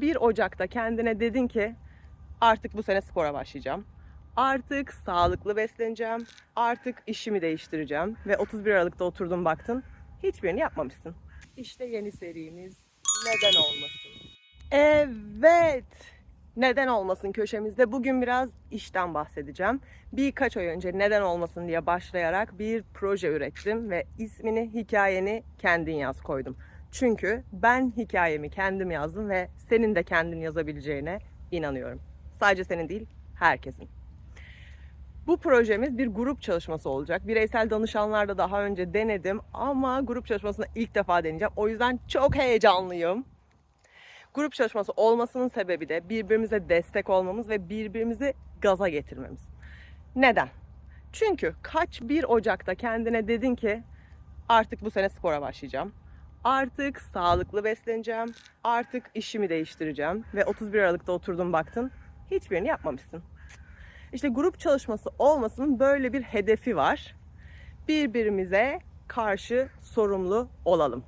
1 Ocak'ta kendine dedin ki artık bu sene spora başlayacağım. Artık sağlıklı besleneceğim. Artık işimi değiştireceğim. Ve 31 Aralık'ta oturdun baktın. Hiçbirini yapmamışsın. İşte yeni serimiz Neden Olmasın? Evet. Neden olmasın köşemizde bugün biraz işten bahsedeceğim. Birkaç ay önce neden olmasın diye başlayarak bir proje ürettim ve ismini hikayeni kendin yaz koydum. Çünkü ben hikayemi kendim yazdım ve senin de kendin yazabileceğine inanıyorum. Sadece senin değil, herkesin. Bu projemiz bir grup çalışması olacak. Bireysel danışanlarda daha önce denedim ama grup çalışmasını ilk defa deneyeceğim. O yüzden çok heyecanlıyım. Grup çalışması olmasının sebebi de birbirimize destek olmamız ve birbirimizi gaza getirmemiz. Neden? Çünkü kaç 1 Ocak'ta kendine dedin ki artık bu sene spora başlayacağım. Artık sağlıklı besleneceğim. Artık işimi değiştireceğim. Ve 31 Aralık'ta oturdun baktın. Hiçbirini yapmamışsın. İşte grup çalışması olmasının böyle bir hedefi var. Birbirimize karşı sorumlu olalım.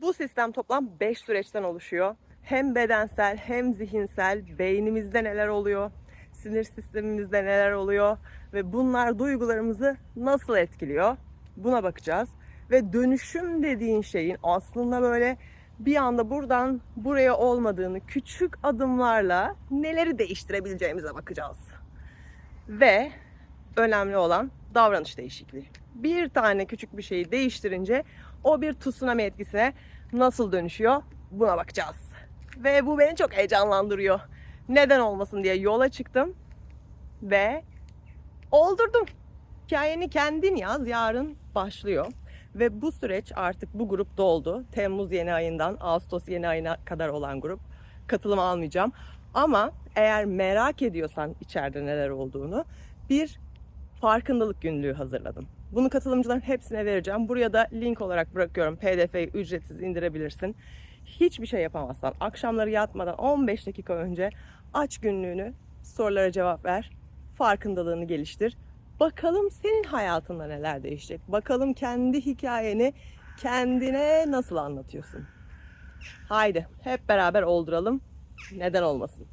Bu sistem toplam 5 süreçten oluşuyor. Hem bedensel hem zihinsel beynimizde neler oluyor, sinir sistemimizde neler oluyor ve bunlar duygularımızı nasıl etkiliyor? Buna bakacağız. Ve dönüşüm dediğin şeyin aslında böyle bir anda buradan buraya olmadığını küçük adımlarla neleri değiştirebileceğimize bakacağız. Ve önemli olan davranış değişikliği. Bir tane küçük bir şeyi değiştirince o bir tsunami etkisine nasıl dönüşüyor buna bakacağız. Ve bu beni çok heyecanlandırıyor. Neden olmasın diye yola çıktım ve oldurdum. Hikayeni kendin yaz yarın başlıyor. Ve bu süreç artık bu grup doldu. Temmuz yeni ayından Ağustos yeni ayına kadar olan grup. Katılım almayacağım. Ama eğer merak ediyorsan içeride neler olduğunu bir farkındalık günlüğü hazırladım. Bunu katılımcıların hepsine vereceğim. Buraya da link olarak bırakıyorum. PDF'yi ücretsiz indirebilirsin. Hiçbir şey yapamazsan akşamları yatmadan 15 dakika önce aç günlüğünü, sorulara cevap ver, farkındalığını geliştir. Bakalım senin hayatında neler değişecek. Bakalım kendi hikayeni kendine nasıl anlatıyorsun. Haydi hep beraber olduralım. Neden olmasın?